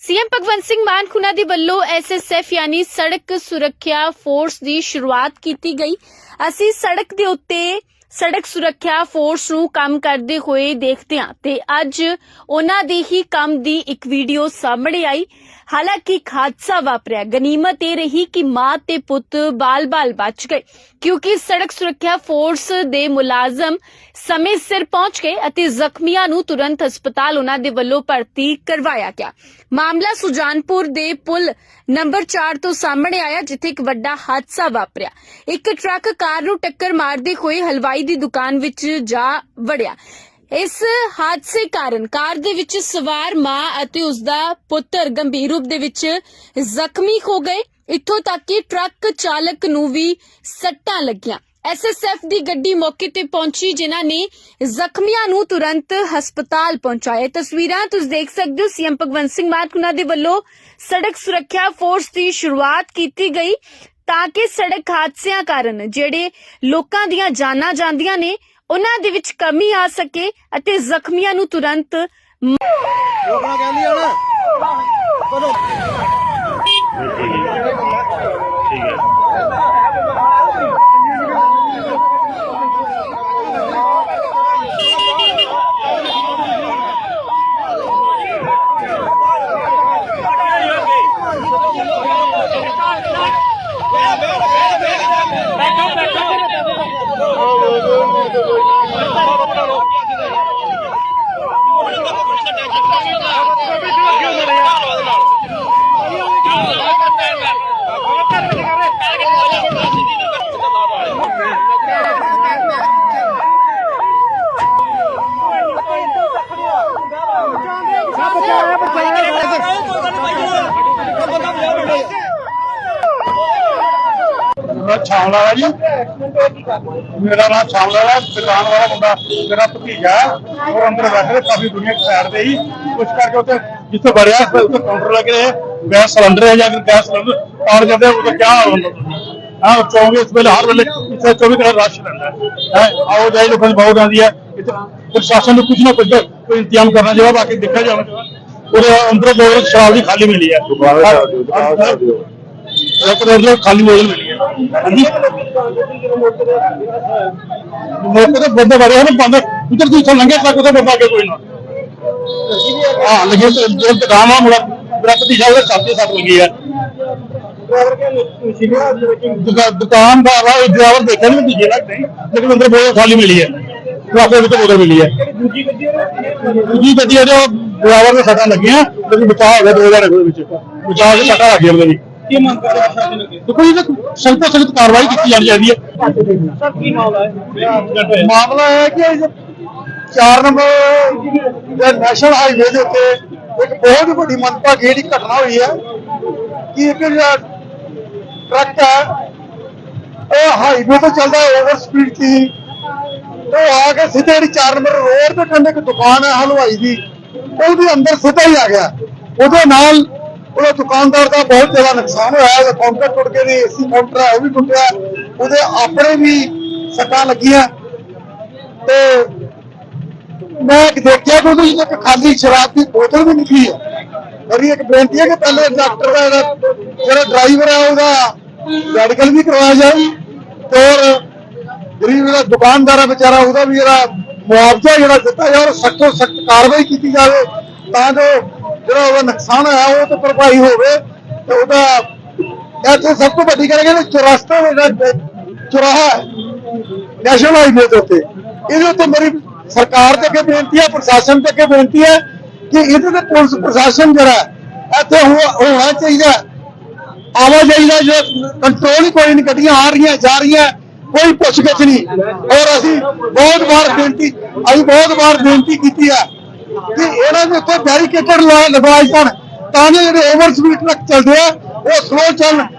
CM Bhagwant Singh Mann ਖੁਨਾ ਦੇ ਵੱਲੋਂ ਐਸਐਸਐਫ ਯਾਨੀ ਸੜਕ ਸੁਰੱਖਿਆ ਫੋਰਸ ਦੀ ਸ਼ੁਰੂਆਤ ਕੀਤੀ ਗਈ। ਅਸੀਂ ਸੜਕ ਦੇ ਉੱਤੇ ਸੜਕ ਸੁਰੱਖਿਆ ਫੋਰਸ ਨੂੰ ਕੰਮ ਕਰਦੇ ਹੋਏ ਦੇਖਦੇ ਹਾਂ ਤੇ ਅੱਜ ਉਹਨਾਂ ਦੇ ਹੀ ਕੰਮ ਦੀ ਇੱਕ ਵੀਡੀਓ ਸਾਹਮਣੇ ਆਈ। ਹਾਲਾਂਕਿ ਇੱਕ ਹਾਦਸਾ ਵਾਪਰਿਆ। ਗਨੀਮਤ ਇਹ ਰਹੀ ਕਿ ਮਾਂ ਤੇ ਪੁੱਤ ਬਾਲ-ਬਾਲ ਬਚ ਗਏ ਕਿਉਂਕਿ ਸੜਕ ਸੁਰੱਖਿਆ ਫੋਰਸ ਦੇ ਮੁਲਾਜ਼ਮ ਸਮੇਂ ਸਿਰ ਪਹੁੰਚ ਗਏ ਅਤੇ ਜ਼ਖਮੀਆਂ ਨੂੰ ਤੁਰੰਤ ਹਸਪਤਾਲ ਉਹਨਾਂ ਦੇ ਵੱਲੋਂ ਭਰਤੀ ਕਰਵਾਇਆ ਗਿਆ। ਮਾਮਲਾ ਸੁਜਾਨਪੁਰ ਦੇ ਪੁਲ ਨੰਬਰ 4 ਤੋਂ ਸਾਹਮਣੇ ਆਇਆ, ਜਿੱਥੇ ਇੱਕ ਵੱਡਾ ਹਾਦਸਾ ਵਾਪਰਿਆ। ਇੱਕ ਟਰੱਕ ਕਾਰ ਨੂੰ ਟੱਕਰ ਮਾਰਦੇ ਹੋਏ ਹਲਵਾਈ ਦੀ ਦੁਕਾਨ ਵਿੱਚ ਜਾ ਵੜਿਆ। ਇਸ ਹਾਦਸੇ ਕਾਰਨ ਕਾਰ ਦੇ ਵਿੱਚ ਸਵਾਰ ਮਾਂ ਅਤੇ ਉਸ ਦਾ ਪੁੱਤਰ ਗੰਭੀਰ ਰੂਪ ਦੇ ਵਿੱਚ ਜ਼ਖਮੀ ਹੋ ਗਏ। ਇੱਥੋਂ ਤੱਕ ਕਿ ਟਰੱਕ ਚਾਲਕ ਨੂੰ ਵੀ ਸੱਟਾਂ ਲੱਗੀਆਂ। ਐਸਐਸਐਫ ਦੀ ਗੱਡੀ ਮੌਕੇ ਤੇ ਪਹੁੰਚੀ, ਜਿਨ੍ਹਾਂ ਨੇ ਜ਼ਖਮੀਆਂ ਨੂੰ ਤੁਰੰਤ ਹਸਪਤਾਲ ਪਹੁੰਚਾਇਆ। ਤਸਵੀਰਾਂ ਤੁਸੀਂ ਦੇਖ ਸਕਦੇ ਹੋ। ਸੀਐਮ ਭਗਵੰਤ ਸਿੰਘ ਮਾਨ ਦੇ ਵੱਲੋਂ ਸੜਕ ਸੁਰੱਖਿਆ ਫੋਰਸ ਦੀ ਸ਼ੁਰੂਆਤ ਕੀਤੀ ਗਈ ਤਾਂ ਕਿ ਸੜਕ ਹਾਦਸਿਆਂ ਕਾਰਨ ਜਿਹੜੇ ਲੋਕਾਂ ਦੀਆਂ ਜਾਨਾਂ ਜਾਂਦੀਆਂ ਨੇ, ਉਹਨਾਂ ਦੇ ਵਿੱਚ ਕਮੀ ਆ ਸਕੇ ਅਤੇ ਜ਼ਖਮੀਆਂ ਨੂੰ ਤੁਰੰਤ ਰੋਕਣਾ ਕਹਿੰਦੀ ਆ ਨਾ। ਮੈਂ ਛਾਵਲਾ ਵਾਲਾ ਜੀ। ਮੇਰਾ ਨਾਮ ਛਾਵਲਾ ਵਾਲਾ ਦੁਕਾਨ ਵਾਲਾ ਮੁੰਡਾ, ਮੇਰਾ ਭਤੀਜਾ ਹੈ। ਅੰਦਰ ਬੈਠੇ ਕਾਫੀ ਦੁਨੀਆ ਸਾਈਡ ਤੇ ਹੀ। ਕੁਛ ਕਰਕੇ ਉੱਥੇ, ਜਿੱਥੇ ਵੜਿਆ, ਉੱਥੇ ਕਾਊਂਟਰ ਲੱਗੇ ਰਹੇ ਗੈਸ ਸਿਲੰਡਰ ਹੈ ਜਾਂ ਗੈਸ ਸਿਲੰਡਰ ਪਾੜ ਜਾਂਦੇ ਉਹ ਕਿਆ ਹਾਲ ਹੁੰਦਾ? ਹਾਂ ਚੌਂਗੇ ਇਸ ਵੇਲੇ ਹਰ ਵੇਲੇ ਇੱਥੇ 24 ਘੰਟੇ ਰਸ਼ ਰਹਿੰਦਾ ਹੈ। ਆਓ ਜਾਈ ਲੋਕਾਂ ਦੀ ਬਹੁਤ ਆਉਂਦੀ ਹੈ। ਪ੍ਰਸ਼ਾਸਨ ਨੂੰ ਕੁਝ ਨਾ ਕੁਝ ਕੋਈ ਇੰਤਜ਼ਾਮ ਕਰਨਾ ਚਾਹੀਦਾ, ਬਾਕੀ ਦੇਖਿਆ ਜਾਵੇ। ਉਹਦੇ ਅੰਦਰ ਬੋਤਲ ਸ਼ਰਾਬ ਦੀ ਖਾਲੀ ਮਿਲੀ ਹੈ। ਇੱਕ ਬੋਤਲ ਖਾਲੀ ਬੋਤਲ ਮਿਲੀ ਹੈ ਹਾਂਜੀ। ਮੌਕੇ ਤੇ ਬੰਦੇ ਬੜੇ ਹਨ ਬੰਦ ਉਧਰ ਦੀ ਇੱਥੋਂ ਲੰਘੇ ਤੱਕ ਉਹਦਾ ਬੰਦਾ ਅੱਗੇ ਕੋਈ ਨਾ। ਹਾਂ ਲੱਗੇ ਤੇ ਜੋ ਦੁਕਾਨ ਆ ਮੁੰਡਾ ਮੇਰਾ ਭਤੀਜਾ ਉਹਦੇ ਸਾਥੀ ਸੱਟ ਲੱਗੀ ਹੈ ਦੁਕਾਨਦਾਰ ਇਹ ਡਰਾਈਵਰ ਦੇਖਿਆ ਨਹੀਂ ਭਤੀਜੇ ਲੱਗਦੇ ਲੇਕਿਨ ਅੰਦਰ ਬੋਤਲ ਖਾਲੀ ਮਿਲੀ ਹੈ ਟਰਾਫੇ ਵਿੱਚ ਬੋਤਲ ਮਿਲੀ ਹੈ ਦੂਜੀ ਗੱਡੀ ਦੂਜੀ ਗੱਡੀ ਜੋ ਡਰਾਈਵਰ ਦੇ ਸੱਟਾਂ ਲੱਗੀਆਂ ਲੇਕਿਨ ਬਚਾਅ ਹੋ ਗਿਆ ਦੋ ਹਜ਼ਾਰ ਦੇ ਵਿੱਚ। ਬਚਾਅ ਦੇ ਸੱਟਾਂ ਲੱਗੀਆਂ ਉਹਦੇ ਵੀ ਕੀ ਮੰਗ ਕਰਦੇ ਪ੍ਰਸ਼ਾਸਨ ਅੱਗੇ? ਦੇਖੋ ਇਹ ਸਖਤ ਤੋਂ ਸਖਤ ਕਾਰਵਾਈ ਕੀਤੀ ਜਾਣੀ ਚਾਹੀਦੀ ਹੈ। ਸਰ ਕੀ ਮਾਮਲਾ ਹੈ? ਮਾਮਲਾ ਹੈ ਕਿ ਇਹ 4 ਨੰਬਰ ਨੈਸ਼ਨਲ ਹਾਈਵੇ ਦੇ ਉੱਤੇ ਇੱਕ ਬਹੁਤ ਵੱਡੀ ਮੰਦਭਾਗੀ ਜਿਹੜੀ ਘਟਨਾ ਹੋਈ ਹੈ ਕਿ ਇੱਕ ਜਿਹੜਾ ਟਰੱਕ ਹੈ ਉਹ ਹਾਈਵੇ ਤੇ ਚੱਲਦਾ ਓਵਰ ਸਪੀਡ ਸੀ ਉਹ ਆ ਕੇ ਸਿੱਧੇ ਜਿਹੜੀ 4 ਨੰਬਰ ਰੋਡ ਤੇ ਕੰਢੇ ਇੱਕ ਦੁਕਾਨ ਹੈ ਹਲਵਾਈ ਦੀ ਉਹਦੇ ਅੰਦਰ ਸਿੱਧਾ ਹੀ ਆ ਗਿਆ। ਉਹਦੇ ਨਾਲ ਉਹਦਾ ਦੁਕਾਨਦਾਰ ਦਾ ਬਹੁਤ ਜ਼ਿਆਦਾ ਨੁਕਸਾਨ ਹੋਇਆ, ਉਹਦਾ ਕਾਊਂਟਰ ਟੁੱਟ ਗਏ ਨੇ ਏਸੀ ਕਾਊਂਟਰ ਹੈ ਉਹ ਵੀ ਟੁੱਟਿਆ। ਉਹਦੇ ਆਪਣੇ ਵੀ ਸੱਟਾਂ ਲੱਗੀਆਂ। ਤੇ ਮੈਂ ਇੱਕ ਦੇਖਿਆ ਕਿ ਉਹਦੇ ਇੱਕ ਖਾਲੀ ਸ਼ਰਾਬ ਦੀ ਬੋਤਲ ਵੀ ਨਿਕਲੀ ਹੈ। ਮੇਰੀ ਇੱਕ ਬੇਨਤੀ ਹੈ ਕਿ ਪਹਿਲੇ ਡਾਕਟਰ ਦਾ ਜਿਹੜਾ ਜਿਹੜਾ ਡਰਾਈਵਰ ਹੈ ਉਹਦਾ ਮੈਡੀਕਲ ਵੀ ਕਰਵਾਇਆ ਜਾਵੇ ਤੇ ਔਰ ਗਰੀਬ ਜਿਹੜਾ ਦੁਕਾਨਦਾਰ ਹੈ ਵਿਚਾਰਾ, ਉਹਦਾ ਵੀ ਜਿਹੜਾ ਮੁਆਵਜ਼ਾ ਜਿਹੜਾ ਦਿੱਤਾ ਜਾਏ ਔਰ ਸਖਤ ਤੋਂ ਸਖਤ ਕਾਰਵਾਈ ਕੀਤੀ ਜਾਵੇ ਤਾਂ ਜੋ ਜਿਹੜਾ ਉਹਦਾ ਨੁਕਸਾਨ ਹੋਇਆ ਉਹ ਤੇ ਭਰਪਾਈ ਹੋਵੇ ਤੇ ਉਹਦਾ ਇੱਥੇ ਸਭ ਤੋਂ ਵੱਡੀ ਗੱਲ ਹੈ ਕਿ ਚੁਰਸਤਾ ਜਿਹੜਾ, ਚੁਰਾਹਾ ਨੈਸ਼ਨਲ ਹਾਈਵੇ ਦੇ ਉੱਤੇ ਇਹਦੇ ਉੱਤੇ ਮੇਰੀ ਸਰਕਾਰ ਤੇ ਅੱਗੇ ਬੇਨਤੀ ਹੈ, ਪ੍ਰਸ਼ਾਸਨ ਤੇ ਅੱਗੇ ਬੇਨਤੀ ਹੈ ਕਿ ਇਹਦੇ ਤੇ ਪੁਲਿਸ ਪ੍ਰਸ਼ਾਸਨ ਜਿਹੜਾ ਇੱਥੇ ਹੋਣਾ ਚਾਹੀਦਾ ਹੈ। ਆਵਾਜਾਈ ਦਾ ਜੋ ਕੰਟਰੋਲ ਹੀ ਕੋਈ ਨਹੀਂ, ਗੱਡੀਆਂ ਆ ਰਹੀਆਂ, ਜਾ ਰਹੀਆਂ, ਕੋਈ ਪੁੱਛਗਿੱਛ ਨਹੀਂ ਔਰ ਅਸੀਂ ਬਹੁਤ ਵਾਰ ਬੇਨਤੀ, ਅਸੀਂ ਬਹੁਤ ਵਾਰ ਬੇਨਤੀ ਕੀਤੀ ਹੈ ਕਿ ਇਹਨਾਂ ਦੇ ਉੱਤੇ ਬੈਰੀਕੇਟਡ ਲਗਵਾਏ ਜਾਣ। ਤਾਂ ਜੋ ਜਿਹੜੇ ਓਵਰ ਸਪੀਡ ਟਰੱਕ ਚੱਲਦੇ ਆ, ਉਹ ਸਲੋ ਚੱਲਣ।